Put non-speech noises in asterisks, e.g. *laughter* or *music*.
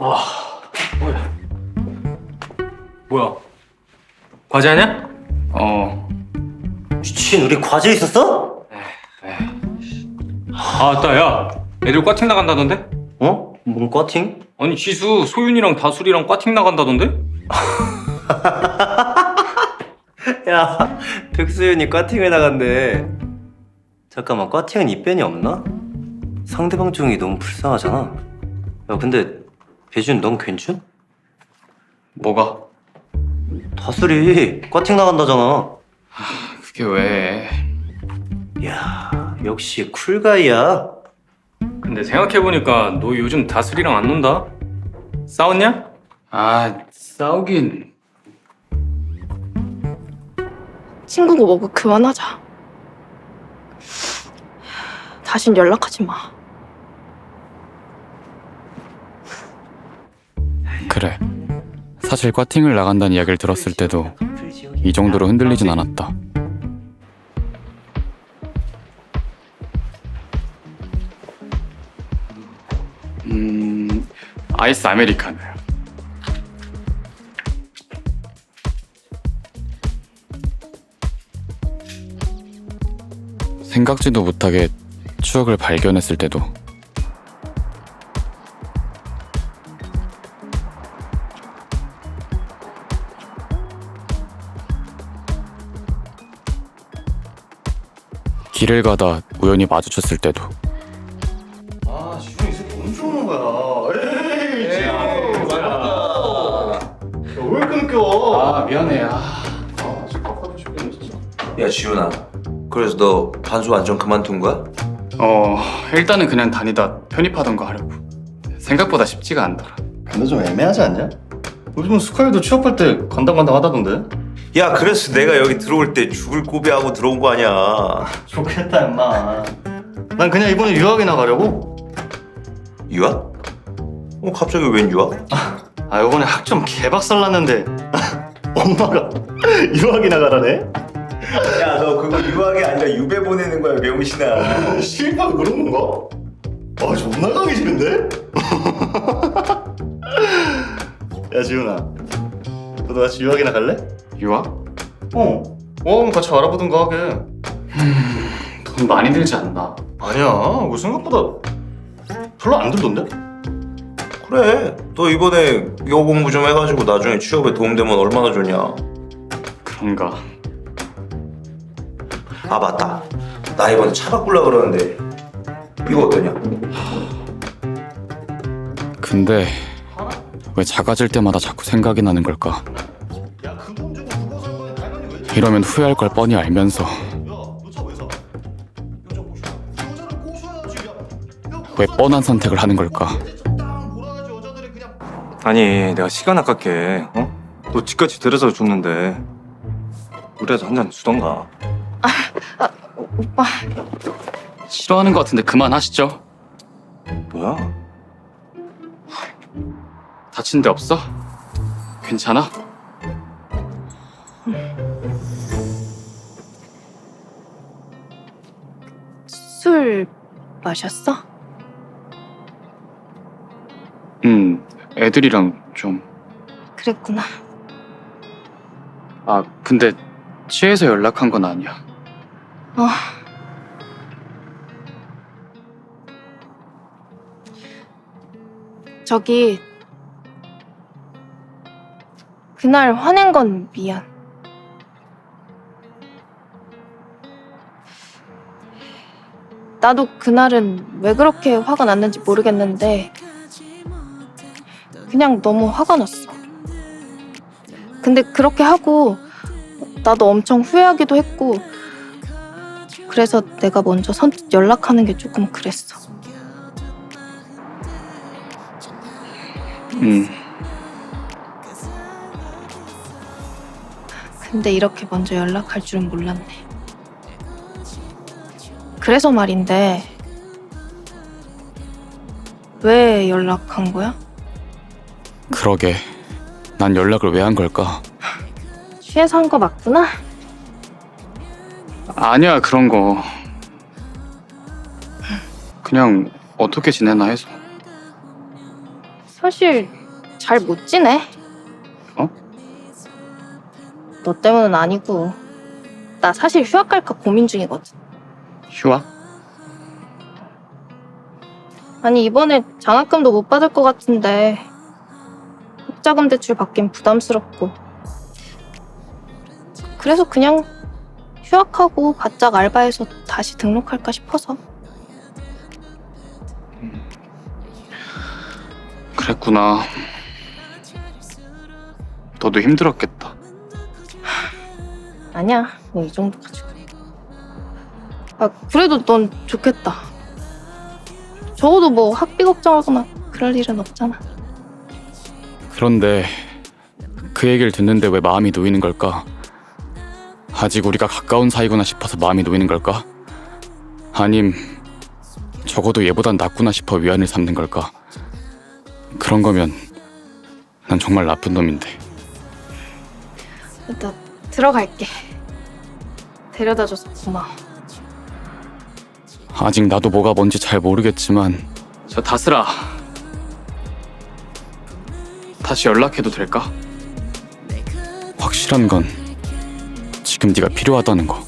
와, 뭐야? 뭐야? 과제하냐? 어, 미친 우리 과제 있었어? 아따 야, 애들 과팅 나간다던데? 어? 뭔 과팅? 아니 지수, 소윤이랑 다술이랑 과팅 나간다던데? *laughs* 야 백수연이 과팅을 나간대 잠깐만 과팅은 입변이 없나? 상대방 중이 너무 불쌍하잖아 야 근데 배준 넌 괜찮? 뭐가? 다슬이 과팅 나간다잖아 그게 왜? 야 역시 쿨가이야 근데 생각해보니까 너 요즘 다술이랑 안 논다? 싸웠냐? 아, 싸우긴. 친구고 뭐고 그만하자. 다신 연락하지 마. 사실 과팅을 나간다는 이야기를 들었을 때도 이 정도로 흔들리진 않았다. 음, 아이스 아메리카노. 생각지도 못하게 추억을 발견했을 때도 길을 가다 우연히 마주쳤을 때도 아, 지금 이 새끼 언제 오는 거야? 에이, 지금 맞다. 왜 와? 아 미안해 아. 아, 지금 바빠서 죽겠네 진짜. 야 지훈아 그래서 너 반수 완전 그만둔 거야? 어 일단은 그냥 다니다 편입하던 거 하려고 생각보다 쉽지가 않더라 근데 좀 애매하지 않냐? 요즘은 스카이도 취업할 때 간당간당 하다던데. 야 그래서 내가 여기 들어올 때 죽을 고비하고 들어온 거 아니야 좋겠다, 임마. 난 그냥 이번에 유학이나 가려고. 유학? 어 갑자기 웬 유학? 아, 이번에 학점 개박살 났는데 *laughs* 엄마가 *laughs* 유학이나 가라네. 야 너 그거 유학이 아니라 유배 보내는 거야 명신아 *laughs* 실밥 그런 건가? 아, 존나 가기 싫은데? 야, 지훈아. 너도 같이 유학이나 갈래? 유학? 어. 어, 그럼 같이 알아보든가 하게. 돈 많이 들지 않나 아니야, 뭐 생각보다 별로 안 들던데? 그래 너 이번에 여 공부 좀 해가지고 나중에 취업에 도움되면 얼마나 좋냐 그런가 아 맞다 나 이번에 차 바꾸려 그러는데 이거 어떠냐? 근데 왜 작아질 때마다 자꾸 생각이 나는 걸까 이러면 후회할 걸 뻔히 알면서 왜 뻔한 선택을 하는 걸까 아니 내가 시간 아깝게 어? 너 집까지 데려다 줬는데 우리라도 한 잔 주던가 오빠, 싫어하는 것 같은데 그만하시죠 뭐야? 다친 데 없어? 괜찮아? 술 마셨어? 음 애들이랑 좀 그랬구나. 아, 근데 취해서 연락한 건 아니야. 어. 저기 그날 화낸 건 미안. 나도 그날은 왜 그렇게 화가 났는지 모르겠는데 그냥 너무 화가 났어. 근데 그렇게 하고 나도 엄청 후회하기도 했고 그래서 내가 먼저 선뜻 연락하는 게 조금 그랬어. 음, 근데 이렇게 먼저 연락할 줄은 몰랐네. 그래서 말인데 왜 연락한 거야? 그러게. 난 연락을 왜 한 걸까? 취해서 한 거 맞구나. 아니야, 그런 거. 그냥 어떻게 지내나 해서. 사실 잘 못 지내. 어? 너 때문은 아니고 나 사실 휴학 갈까 고민 중이거든. 휴학? 아니 이번에 장학금도 못 받을 것 같은데 학자금 대출 받긴 부담스럽고 그래서 그냥 휴학하고 바짝 알바해서 다시 등록할까 싶어서 그랬구나. 너도 힘들었겠다. 아니야 뭐 이 정도 가지고 아 그래도 넌 좋겠다 적어도 뭐 학비 걱정하거나 그럴 일은 없잖아 그런데 그 얘기를 듣는데 왜 마음이 놓이는 걸까? 아직 우리가 가까운 사이구나 싶어서 마음이 놓이는 걸까? 아님 적어도 얘보단 낫구나 싶어 위안을 삼는 걸까? 그런 거면 난 정말 나쁜 놈인데 나 들어갈게 데려다줘서 고마워 아직 나도 뭐가 뭔지 잘 모르겠지만 저 다슬아 다시 연락해도 될까? 확실한 건 지금 네가 필요하다는 거